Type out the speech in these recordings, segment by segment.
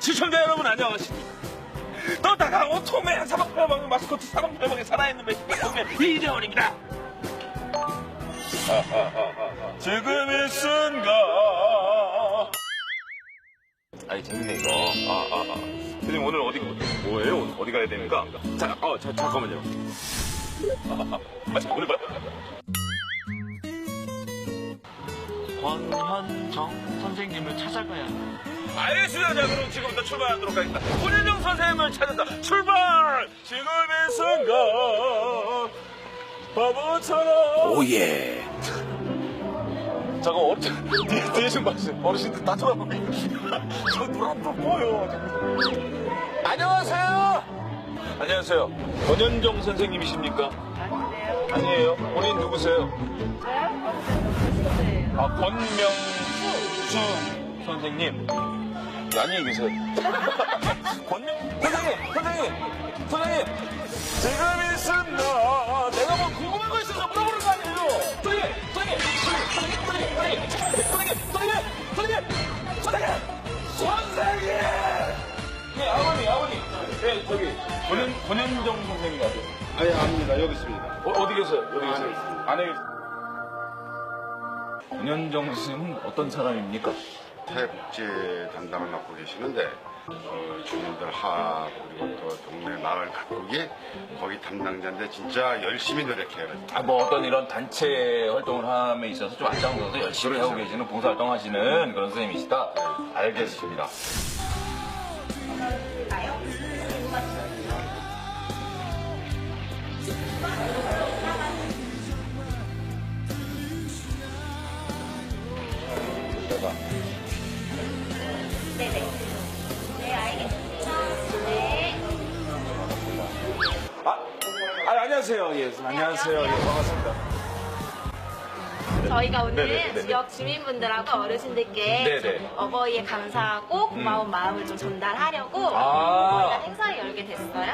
시청자 여러분 안녕하십니까? 떠다가고 통해 사방팔방의 마스코트 사방팔방에 살아있는 메시코 이재원입니다. 지금 이 순간. 아니 재밌네 이거. 아, 아, 아. 선생님 오늘 어디 뭐예요? 오늘 어디 가야 됩니까? 자, 어, 자 잠깐만요. 아, 아, 자, 오늘 봐 권현정 선생님을 찾아가야 알 자, 그럼 지금부터 출발하도록 하겠습니다. 권현정 선생님을 찾는다. 출발! 지금 이 순간 바보처럼 오예. 잠깐 어째 뒤에, 뒤에 좀 봐주세요. 어르신들 다 쳐다보고 있는 저물안 보여. 안녕하세요. 안녕하세요. 권현정 선생님이십니까? 아니에요. 본인 누구세요? 저요? 어떤 아, 권명수 선생님. 안녕히 계세요. 권명, 선생님, 선생님, 선생님. 지금 이 순간 내가 뭐 궁금한 거 있어서 물어보는 거 아니에요? 선생님, 선생님, 선생님, 선생님, 선생님, 선생님, 선생님, 선생님, 선생님. 예, 아버님, 아버님. 예, 저기 권현 권현정 선생님 아세요? 아예 아닙니다. 여기 있습니다. 어, 어디 계세요? 어디 계세요? 안에 계세요. 권현정 선생님은 어떤 사람입니까? 사회복지 담당을 맡고 계시는데 어, 주민들 하합 그리고 또 동네 마을 가꾸기 거기 담당자인데 진짜 열심히 노력해요. 아, 뭐 어떤 이런 단체 활동을 함에 있어서 좀 앞장서서 열심히 하고 계시는 봉사활동 하시는 그런 선생님이시다. 알겠습니다. 안녕하세요. 예, 안녕하세요. 예, 반갑습니다. 저희가 오늘 네네, 네네. 지역 주민분들하고 어르신들께 네네. 좀 어버이에 감사하고 고마운 마음을 좀 전달하려고 아. 행사를 열게 됐어요.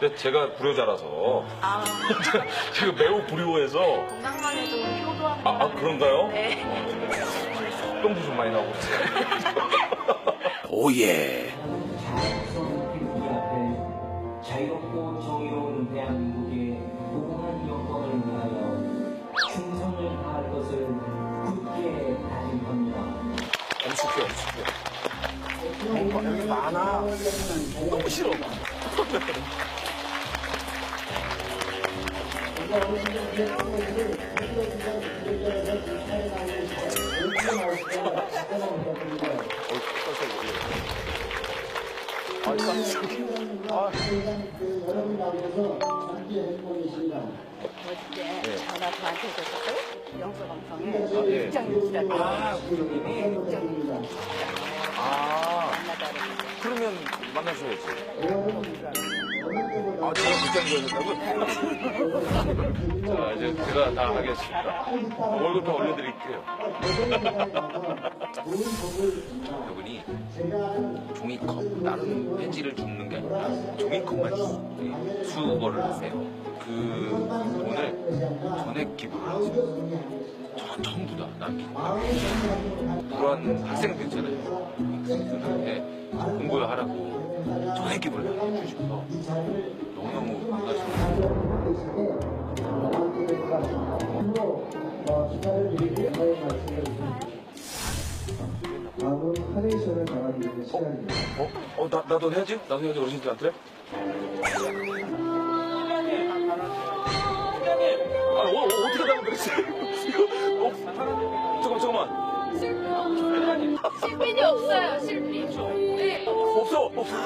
근데 제가 불효자라서 아, 지금 매우 불효해서 건강만 해도 효도하는 아, 아, 그런가요? 네. 똥도 좀 많이 나오고 오예. 자유롭고 정의로운 대한민국의 무궁한 영광을 위하여 충성을 다할 것을 굳게 다짐합니다. 엄숙해 엄숙해 여기 많아 너무 싫어 아, 여러분 앞에서 함께 해보겠습니다. 어제 전화 저한테 오셨고 영수 방송에 입장입니다. 아, 그 형님이 입장입니다. 아. 만나셔야지 아 제가 불장구 하셨다고? 자 이제 제가 다 하겠습니다 월급도 올려드릴게요 그분이 종이컵 다른 폐지를 줍는 게 아니라 종이컵만 수- 수거를 하세요. 그 돈을 전액 기부를 하세요. 저 전부 다 남기고 그런 학생들 있잖아요. 학생들한테 공부를 하라고 전액 기부를 다 해주셔서 너무너무 반갑습니다. 다음은 카네이션을 담아드리는 시간입니다. 어? 어 나, 나도 해야지? 나도 해야지 어르신들한테? 아, 어, 어, 어떻게 그랬어요? 이거, 어, 잠깐만, 잠깐만. 실빈이 없어요, 실빈. 네. 없어, 없어,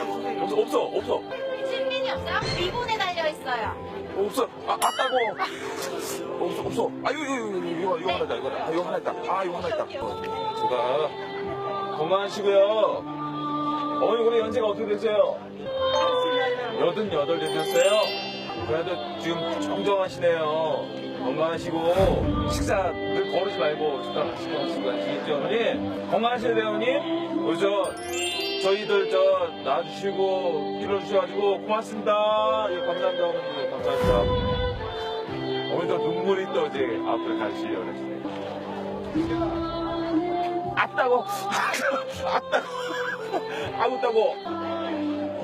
없어, 없어, 없어, 실빈이 없어요? 리본에 달려 있어요. 없어. 아, 아따고. 없어, 없어. 아, 이거, 이거, 이거, 이거, 이거 하나 있다, 이거. 아, 이거 하나 있다. 아, 이거 하나 있다. 어, 제가 건강하시고요. 어머니, 올해 연세가 어떻게 되세요? 여든 여덟 되셨어요? 그래도 지금 정정하시네요. 건강하시고, 식사 늘 거르지 말고 식사하시고 하시고 아시겠죠, 어머니? 돼요, 어머니? 우리 저, 저희들 저, 나와주시고, 길러주셔가지고 고맙습니다. 예, 감사합니다, 어머니. 감사합니다. 어머니 또 이제 앞으로 가시려고 그러시네. 아따고! 아따고! 아구따고!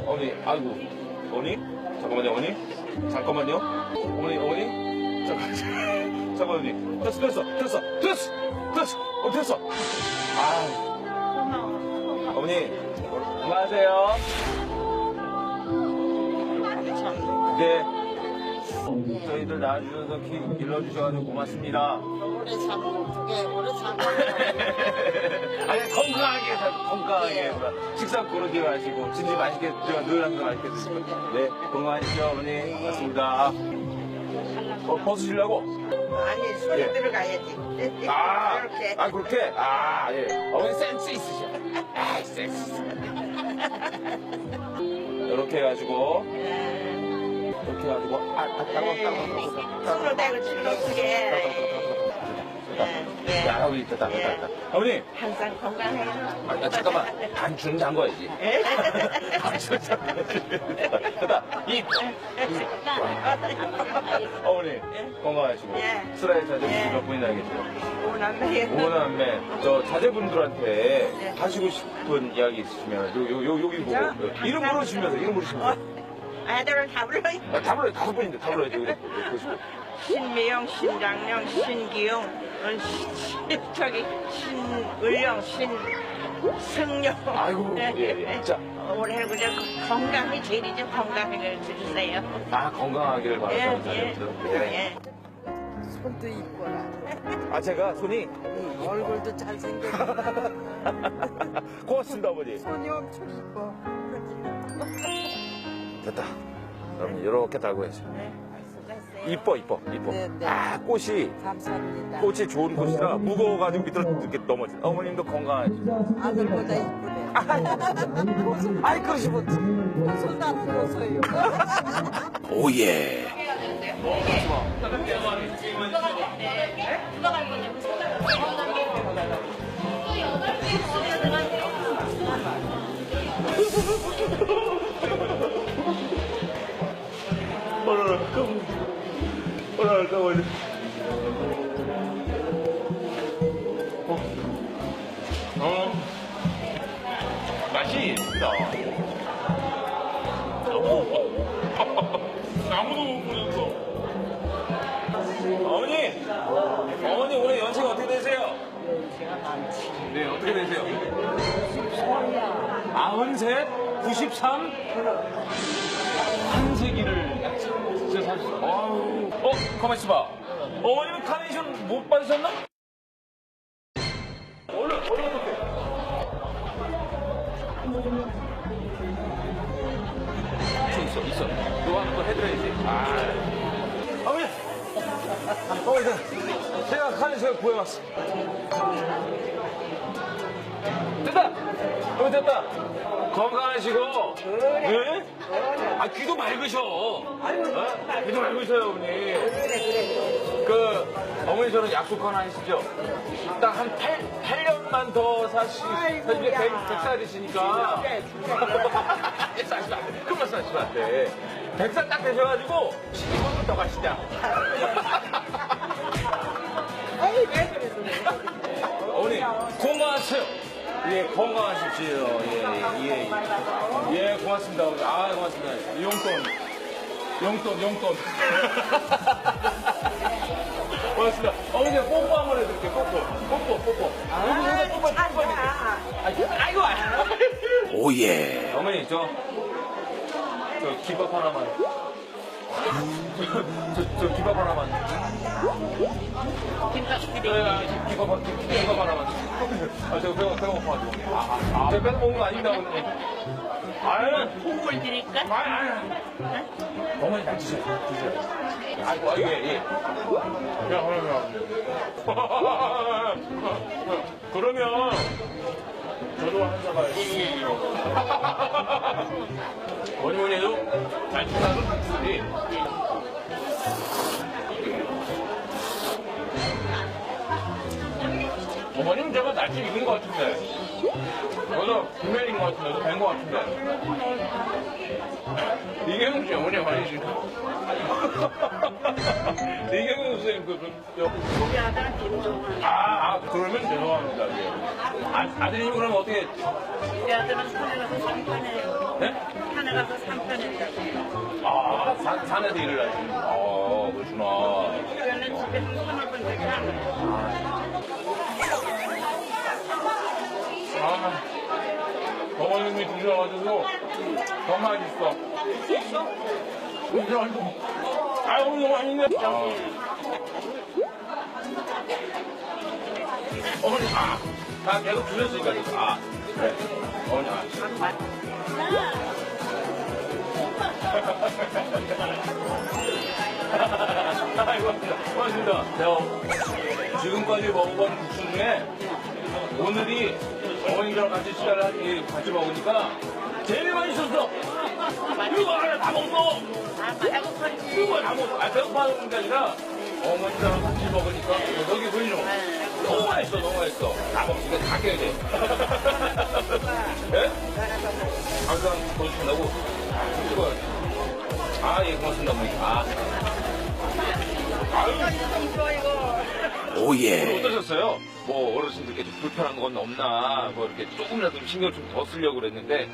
어머니, 아이고. 어머니? 잠깐만요, 어머니. 잠깐만요. 어머니, 어머니. 잠깐만요. 잠깐만요. 됐어, 됐어, 됐어, 됐어! 됐어! 어, 됐어! 아 어머니, 안녕하세요. 네. 저희들 낳아주셔서 기- 길러주셔가지고 고맙습니다. 오래 살고 어떻게 오래 살고 아니 건강하게 살 건강하게 식사 고르게 마시고 진짜 맛있게 제가 늘 항상 맛있게 드시고 네 건강하시죠 어머니 고맙습니다 어 벗으시려고 아니 손이 예. 들어가야지 아, 이렇게 아 그렇게 아 예 어머니 센스 있으셔 아 센스 이렇게 해가지고 이렇게 해가지고 아, 아 따고 따고 손으로 대고 찔러 어떻게 예. 야 우리 됐다 됐다 됐다 어머니 항상 건강해요 아, 야, 잠깐만 반주는 잠궈야지 반주는 잠궈야지 됐다 입 어머니 건강하시고 예. 슬라이 자제분 예. 몇 분이나 계세요 오남매 오남매 저 자제분들한테 네. 하시고 싶은 이야기 있으시면 요, 요, 요, 여기 보고 저? 어, 이름 부르시면서 이름 부르시면서 아들을 다 불러 아, 다 불러요 다섯 분인데 다 불러야지 여기 보시고 신미영 신장영 신기용 어, 신- 신- 저기 신을영 신승용 아이고, 예, 예. 자. 올해 그냥 건강이 제일이죠 건강을 드리세요 아 건강하기를 예, 바라는 예, 네. 예. 손도 이뻐라. 아 제가 손이 응, 얼굴도 잘생겼고 고맙습니다 아버지 손이 엄청 이뻐. 됐다. 그럼 이렇게 달고 해야지. 이뻐, 이뻐, 이뻐. 네, 네. 아, 꽃이, 감사합니다. 꽃이 좋은 꽃이라 무거워가지고 밑으로 이렇게 넘어져. 어머님도 건강하지. 아들보다 이쁘네. 아이, 그러시면. 손 아프고서요. 오예. 까만 어. 어. 맛이 있다. 아무도 못 보냈어. 어머니! 어머니, 올해 연세가 어떻게 되세요? 네, 어떻게 되세요? 아흔셋? 93? 한 세기를 진짜 사셨어. 아유. 어, 가만 있어봐. 어머님은 카네이션 못 받으셨나? 얼른, 얼른 어떡해. 있어, 있어. 너 하는 거 해드려야지. 아. 어머니! 어머니, 제가 카네이션 구해왔어. 됐다! 어머니, 됐다! 건강하시고. 네? 아, 귀도 맑으셔. 어? 귀도 맑으셔요, 어머니. 그, 어머니 저는 약속 하나 하시죠? 딱 한 8, 팔년만 더 사시, 이제 100, 100살이시니까. 사시면 안 돼. 큰말 사시면 안 돼. 100살 딱 되셔가지고, 12번 더 가시자. 어머니, 건강하세요. 예, 건강하십시오. 예, 예, 예. 예, 고맙습니다. 아, 고맙습니다. 용돈. 용돈, 용돈. 고맙습니다. 어머니, 뽀뽀 한번 해드릴게요. 뽀뽀. 뽀뽀, 뽀뽀. 아, 뽀뽀, 뽀뽀, 뽀뽀. 아이고, 아이고. 오예. 어머니, 저, 저 김밥 하나만. 저, 저, 저 김밥 하나만. 김밥. 김밥, 한- 김- 김밥 하나만. 아, 제가 배가, 배가 고파가지고. 아, 아, 아. 제가 뺏어 먹는 거 아닙니다, 어머니. 아유. 국물 드릴까? 아유, 아유. 어머니 잘 드세요. 드세요. 아이고, 아이고, 예, 예. 야, 그러면. 그러면, 저도 한 사발. 뭐니 뭐니 해도 잘 친다는 분들 어머님 제가 날씨 익은 것 같은데 저도 분명히 익은 것 같은데 뵌것 같은데 이경윤 씨 어머니 아니시죠? 이경윤 씨 선생님 그, 우리 김종환. 아, 아 그러면 죄송합니다. 예. 아, 아드님 그럼 어떻게 우리 아들은 산에 가서 삼편해요. 네? 산에 가서 삼편해요. 아 산, 산에서 일을 하시는 아 그렇구나. 그러면 집에서 손을 본 적이 안 나요. 드셔가지고 더 맛있어. 진짜 아 오늘 너무 맛있네. 아. 어머니 아, 다 계속 드셨으니까 계속. 아 그래. 어머니 아. 아이고, 고맙습니다. 제가 지금까지 먹어본 국수 중에 오늘이 어머님이랑 같이 식사를 하기 같이 먹으니까 제일 맛있었어. 이거 하나 다 먹어. 이거 다 먹어. 아, 배고파하는 게 아니라 어머니랑 같이 먹으니까 여기 보이죠? 너무 맛있어, 너무 맛있어. 다 먹으니까 다 깨야 돼. 예? 항상 찍어야 돼. 아, 예, 고맙습니다, 어머니. 아. 아유. 오예. 어떠셨어요? 뭐 어르신들께 좀 불편한 건 없나? 뭐 이렇게 조금이라도 좀 신경 좀 더 쓰려고 그랬는데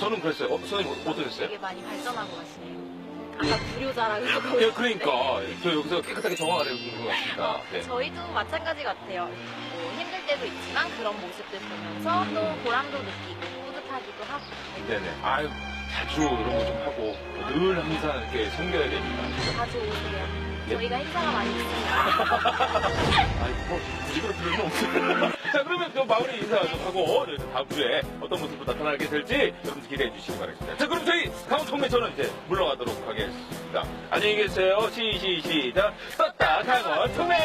저는 그랬어요. 어, 선생님 어떠셨어요? 되게 많이 발전하고 가시네요. 아까 불효자라 그러고. 예, 그러니까 저 여기서 깨끗하게 정화가 되는 것 같습니다. 네. 저희도 마찬가지 같아요. 뭐 힘들 때도 있지만 그런 모습들 보면서 또 보람도 느끼고 뿌듯하기도 하고. 네네. 아유 자주 이런 거 좀 하고 늘 항상 이렇게 섬겨야 됩니다. 자주 오세요. 예. 저희가 행사가 많이 있습니다. 아이 뭐 굳이 그럴 필요는 없어요. 자 그러면 또 마무리 인사 좀 하고 네, 다음 주에 어떤 모습으로 나타나게 될지 여러분 기대해 주시기 바라겠습니다. 자 그럼 저희 다음 통매처는 이제 물러가도록 하겠습니다. 안녕히 계세요. 시시 시작 떴다 강원 통매.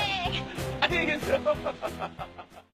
안녕히 계세요.